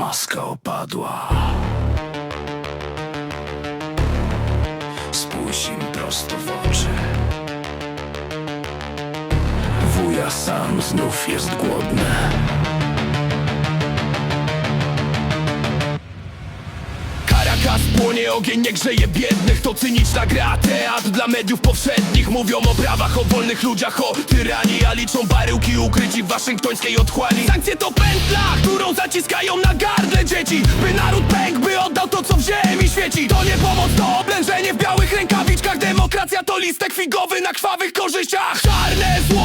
Maska opadła. Spójrz im prosto w oczy. Wuja sam znów jest głodny. Płonie, ogień nie grzeje biednych To cyniczna gra, teatr dla mediów powszednich. Mówią o prawach, o wolnych ludziach, o tyranii A liczą baryłki ukryci w waszyngtońskiej otchłani. Sankcje to pętla, którą zaciskają na gardle dzieci By naród pękł, by oddał to co w ziemi świeci. To nie pomoc, to oblężenie w białych rękawiczkach. Demokracja to listek figowy na krwawych korzyściach. Czarne złoto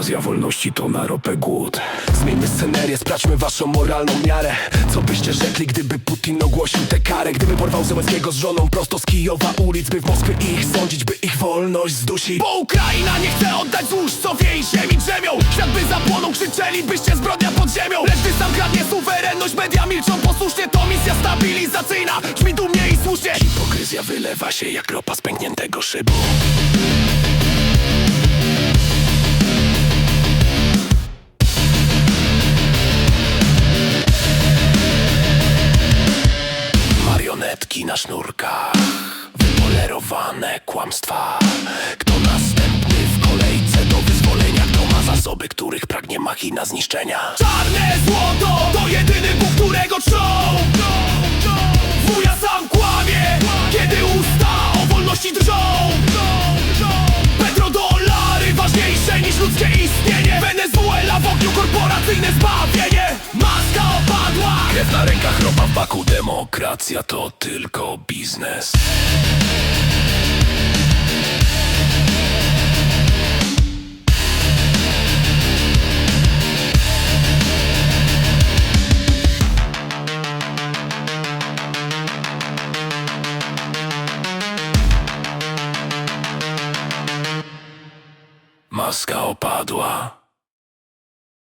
inwazja wolności, to na ropę głód. Zmieńmy scenerię, sprawdźmy waszą moralną miarę. Co byście rzekli, gdyby Putin ogłosił tę karę? Gdyby porwał Zełenskiego z żoną prosto z Kijowa ulic By w Moskwie ich sądzić, by ich wolność zdusić? Bo Ukraina nie chce oddać złóż, co w jej ziemi drzemią. Świat by zapłonął, krzyczeli, byście zbrodnia pod ziemią. Lecz gdy sam kradnie suwerenność, media milczą. Posłusznie To misja stabilizacyjna, brzmi dumnie i słusznie. Hipokryzja wylewa się jak ropa z pękniętego szybu. Na sznurkach, wypolerowane kłamstwa. Kto następny w kolejce do wyzwolenia? Kto ma zasoby, których pragnie machina zniszczenia? Czarne złoto to jedyny Bóg, w baku, demokracja to tylko biznes. Maska opadła.